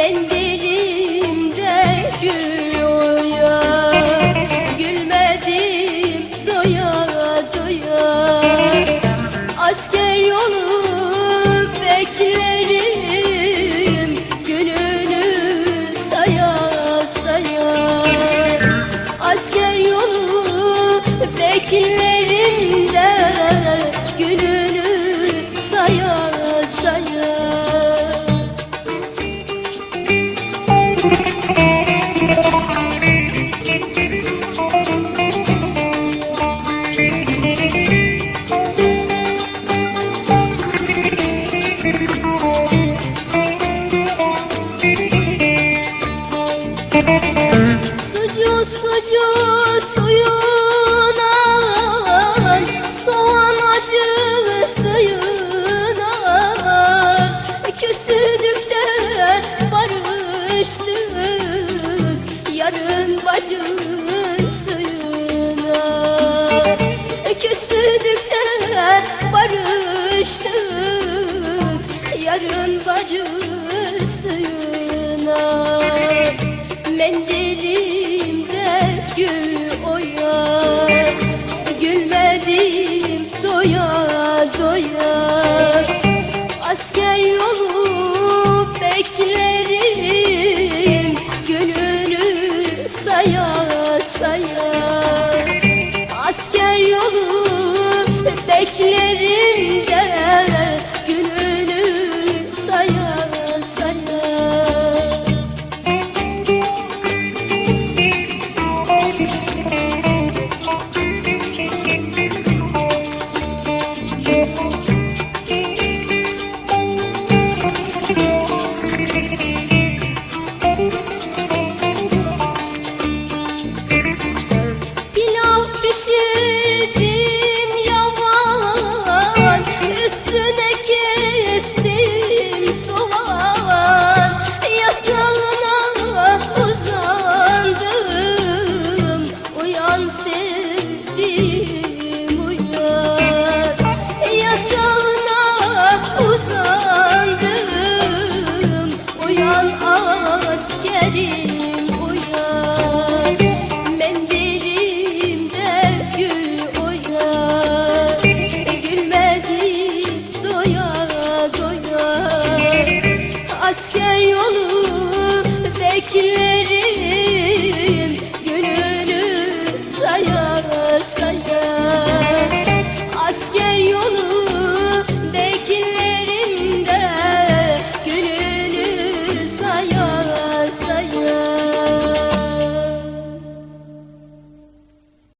mendilimde gülüyor Gülmedim doya doya. Asker yolu beklerim Gününü saya. Asker yolu beklerim de Sucu sucu suyuna Soğan acı suyuna Küsüdük de barıştık Yarın bacın suyuna Küsüdük de barıştık Yarın bacın Mendilimde gül oya Gülmedim doya doya Yan askeri